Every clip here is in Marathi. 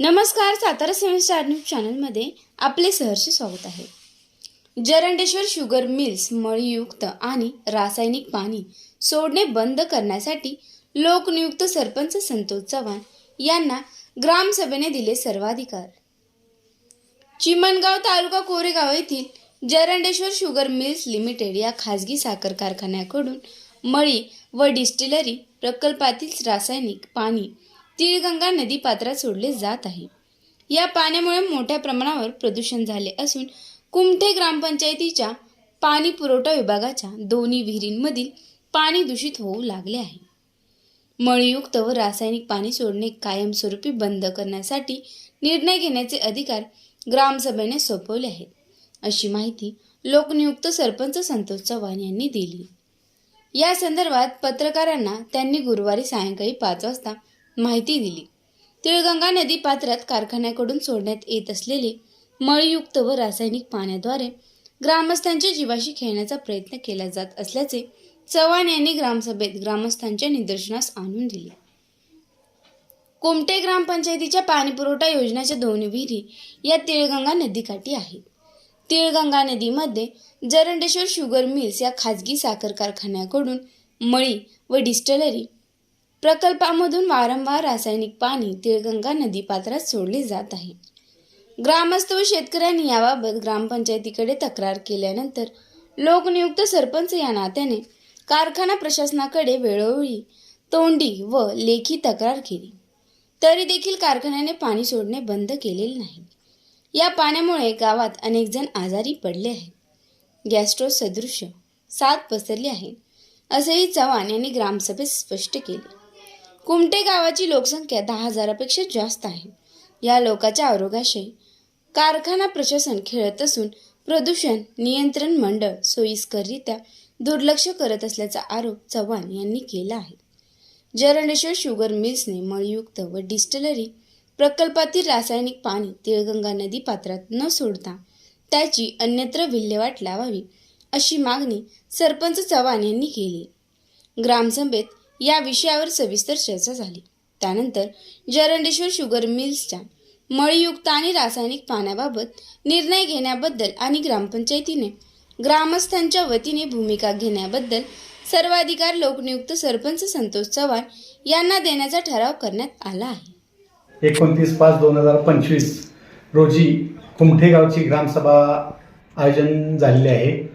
नमस्कार सातारा सेवन स्टार न्यूज चॅनलमध्ये आपले सहर्ष स्वागत आहे. जरंडेश्वर शुगर मिल्स मळीयुक्त आणि रासायनिक पाणी सोडणे बंद करण्यासाठी लोकनियुक्त सरपंच संतोष चव्हाण यांना ग्रामसभेने दिले सर्वाधिकार. चिमणगाव तालुका कोरेगाव येथील जरंडेश्वर शुगर मिल्स लिमिटेड या खाजगी साखर कारखान्याकडून मळी व डिस्टिलरी प्रकल्पातील रासायनिक पाणी तिळगंगा नदी पात्रात सोडले जात आहे. या पाण्यामुळे मोठ्या प्रमाणावर प्रदूषण झाले असून कुमठे ग्रामपंचायतीच्या पाणी पुरवठा विभागाच्या दोन्ही विहिरींमधील पाणी दूषित होऊ लागले आहे. मळयुक्त व रासायनिक पाणी सोडणे कायमस्वरूपी बंद करण्यासाठी निर्णय घेण्याचे अधिकार ग्रामसभेने सोपवले आहेत अशी माहिती लोकनियुक्त सरपंच संतोष चव्हाण यांनी दिली. या संदर्भात पत्रकारांना त्यांनी गुरुवारी सायंकाळी पाच वाजता माहिती दिली. तिळगंगा नदी पात्रात कारखान्याकडून सोडण्यात येत असलेले मळयुक्त व रासायनिक पाण्याद्वारे ग्रामस्थांच्या जीवाशी खेळण्याचा प्रयत्न केला जात असल्याचे चव्हाण यांनी ग्रामसभेत ग्रामस्थांच्या निदर्शनास आणून दिले. कोमटे ग्रामपंचायतीच्या पाणीपुरवठा योजनेच्या दोन विहिरी या तिळगंगा नदीकाठी आहेत. तिळगंगा नदीमध्ये जरंडेश्वर शुगर मिल्स या खाजगी साखर कारखान्याकडून मळी व डिस्टलरी प्रकल्पामधून वारंवार रासायनिक पाणी तिळगंगा नदीपात्रात सोडले जात आहे. ग्रामस्थ व शेतकऱ्यांनी याबाबत ग्रामपंचायतीकडे तक्रार केल्यानंतर लोकनियुक्त सरपंच या नात्याने कारखाना प्रशासनाकडे वेळोवेळी तोंडी व लेखी तक्रार केली. तरी देखील कारखान्याने पाणी सोडणे बंद केलेले नाही. या पाण्यामुळे गावात अनेक जण आजारी पडले आहेत. गॅस्ट्रो सदृश्य साथ पसरली आहे असेही चव्हाण यांनी ग्रामसभेत स्पष्ट केले. कुमटे गावाची लोकसंख्या दहा हजारापेक्षा जास्त आहे. या लोकांच्या आरोग्याशी कारखाना प्रशासन खेळत असून प्रदूषण नियंत्रण मंडळ सोयीस्कररित्या दुर्लक्ष करत असल्याचा आरोप चव्हाण यांनी केला आहे. जरंडेश्वर शुगर मिल्सने मळयुक्त व डिस्टलरी प्रकल्पातील रासायनिक पाणी तिळगंगा नदी पात्रात न सोडता त्याची अन्यत्र विल्हेवाट लावावी अशी मागणी सरपंच चव्हाण यांनी केली. ग्रामसभेत या विषयावर सविस्तर चर्चा झाली. त्यानंतर जरंडेश्वर शुगर मिल्सच्या मळीयुक्त आणि रासायनिक पाण्याबाबत निर्णय घेण्याबद्दल आणि ग्रामपंचायतीने ग्रामस्थांच्या वतीने भूमिका घेण्याबद्दल सर्वाधिकार लोकनियुक्त सरपंच संतोष चव्हाण यांना देण्याचा ठराव करण्यात आला आहे. एकोणतीस पाच दोन हजार पंचवीस रोजी कुमठेगावची ग्रामसभा आयोजन झालेले आहे.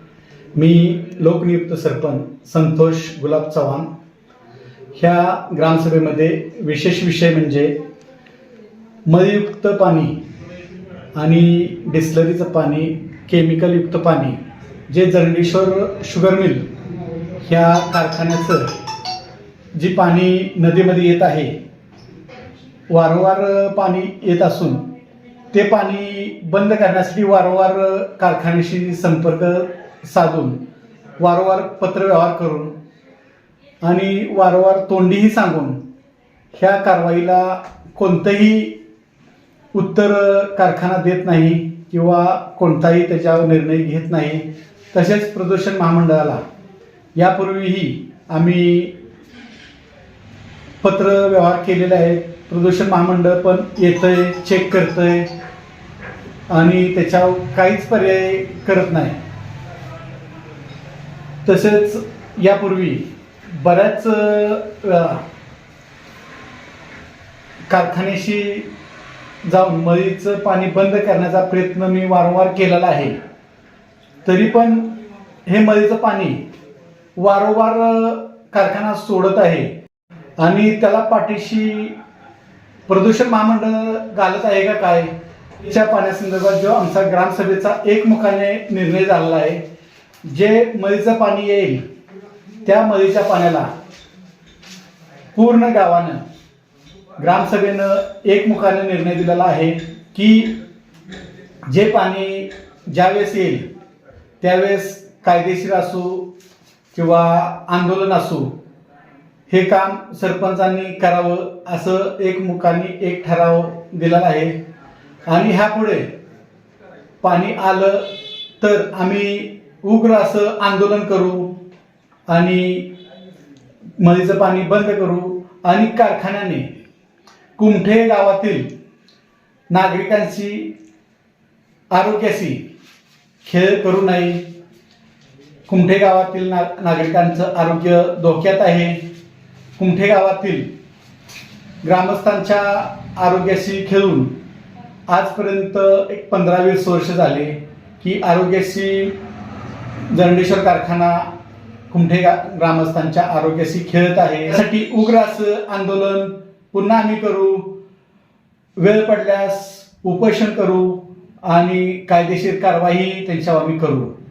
मी लोकनियुक्त सरपंच संतोष गुलाब चव्हाण ह्या ग्रामसभेमध्ये विशेष विषय म्हणजे मलयुक्त पाणी आणि डिस्लरीचं पाणी केमिकलयुक्त पाणी जे जरंडेश्वर शुगर मिल ह्या कारखान्याचं जी पाणी नदीमध्ये येत आहे वारंवार पाणी येत असून ते पाणी बंद करण्यासाठी वारंवार कारखान्याशी संपर्क साधून वारंवार पत्रव्यवहार करून आणि वारंवार तोंडीही सांगून ह्या कारवाईला कोणतंही उत्तर कारखाना देत नाही किंवा कोणताही त्याच्यावर निर्णय घेत नाही तसेच प्रदूषण महामंडळाला. यापूर्वीही आम्ही पत्र व्यवहार केलेले आहेत प्रदूषण महामंडळ पण येतंय चेक करतंय आणि त्याच्यावर काहीच पर्याय करत नाही. तसेच यापूर्वी बऱ्याच वेळा कारखान्याशी जाऊन मळीचं पाणी बंद करण्याचा प्रयत्न मी वारंवार केलेला आहे. तरी पण हे मळीचं पाणी वारंवार कारखाना सोडत आहे आणि त्याला पाठीशी प्रदूषण महामंडळ घालत आहे का काय च्या पाण्यासंदर्भात जो आमचा ग्रामसभेचा एकमुखाने निर्णय झालेला आहे जे मळीचं पाणी येईल त्या मळीच्या पाण्याला पूर्ण गावानं ग्रामसभेनं एकमुखाने निर्णय दिलेला आहे की जे पाणी ज्यावेळेस येईल त्यावेळेस कायदेशीर असू किंवा आंदोलन असू हे काम सरपंचांनी करावं असं एकमुखाने एक ठराव दिलेला आहे. आणि ह्यापुढे पाणी आलं तर आम्ही उग्र असं आंदोलन करू आणि नदीचं पाणी बंद करू आणि कारखान्याने कुमठे गावातील नागरिकांशी आरोग्याशी खेळ करू नये. कुमठे गावातील ना नागरिकांचं आरोग्य धोक्यात आहे. कुमठे गावातील ग्रामस्थांच्या आरोग्याशी खेळून आजपर्यंत एक पंधरा वीस वर्ष झाले की आरोग्याशी जंडेश्वर कारखाना कुमठे ग्रामस्थांच्या आरोग्याशी खेळत आहे. यासाठी उग्र असं आंदोलन पुन्हा आम्ही करू. वेळ पडल्यास उपोषण करू आणि कायदेशीर कारवाई त्यांच्यावर आम्ही करू.